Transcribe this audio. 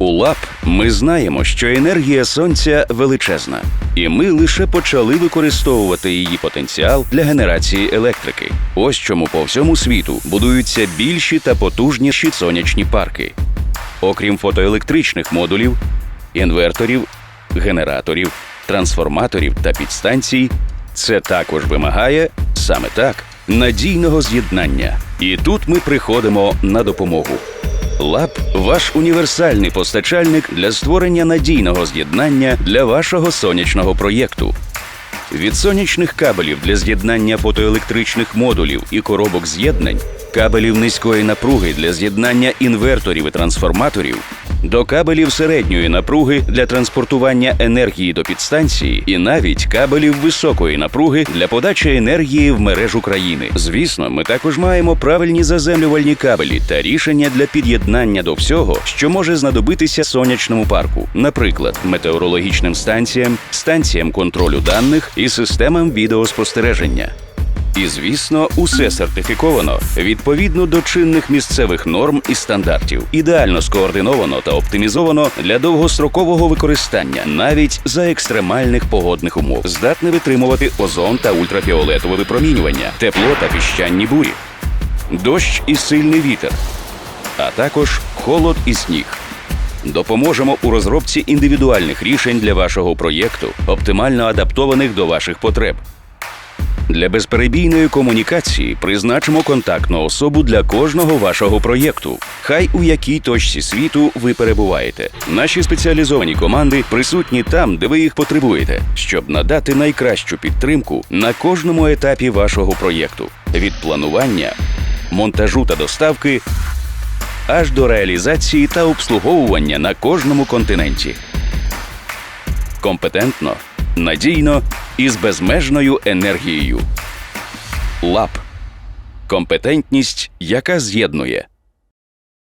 У ЛАП ми знаємо, що енергія сонця величезна, і ми лише почали використовувати її потенціал для генерації електрики. Ось чому по всьому світу будуються більші та потужніші сонячні парки. Окрім фотоелектричних модулів, інверторів, генераторів, трансформаторів та підстанцій, це також вимагає саме так надійного з'єднання. І тут ми приходимо на допомогу. ЛАП ваш універсальний постачальник для створення надійного з'єднання для вашого сонячного проєкту. Від сонячних кабелів для з'єднання фотоелектричних модулів і коробок з'єднань, кабелів низької напруги для з'єднання інверторів і трансформаторів, до кабелів середньої напруги для транспортування енергії до підстанції, і навіть кабелів високої напруги для подачі енергії в мережу країни. Звісно, ми також маємо правильні заземлювальні кабелі та рішення для під'єднання до всього, що може знадобитися сонячному парку, наприклад, метеорологічним станціям, станціям контролю даних і системам відеоспостереження. І звісно, усе сертифіковано відповідно до чинних місцевих норм і стандартів, ідеально скоординовано та оптимізовано для довгострокового використання, навіть за екстремальних погодних умов, здатне витримувати озон та ультрафіолетове випромінювання, тепло та піщані бурі, дощ і сильний вітер, а також холод і сніг. Допоможемо у розробці індивідуальних рішень для вашого проєкту, оптимально адаптованих до ваших потреб. Для безперебійної комунікації призначимо контактну особу для кожного вашого проєкту, хай у якій точці світу ви перебуваєте. Наші спеціалізовані команди присутні там, де ви їх потребуєте, щоб надати найкращу підтримку на кожному етапі вашого проєкту від планування, монтажу та доставки аж до реалізації та обслуговування на кожному континенті. Компетентно, надійно і з безмежною енергією. ЛАП компетентність, яка з'єднує.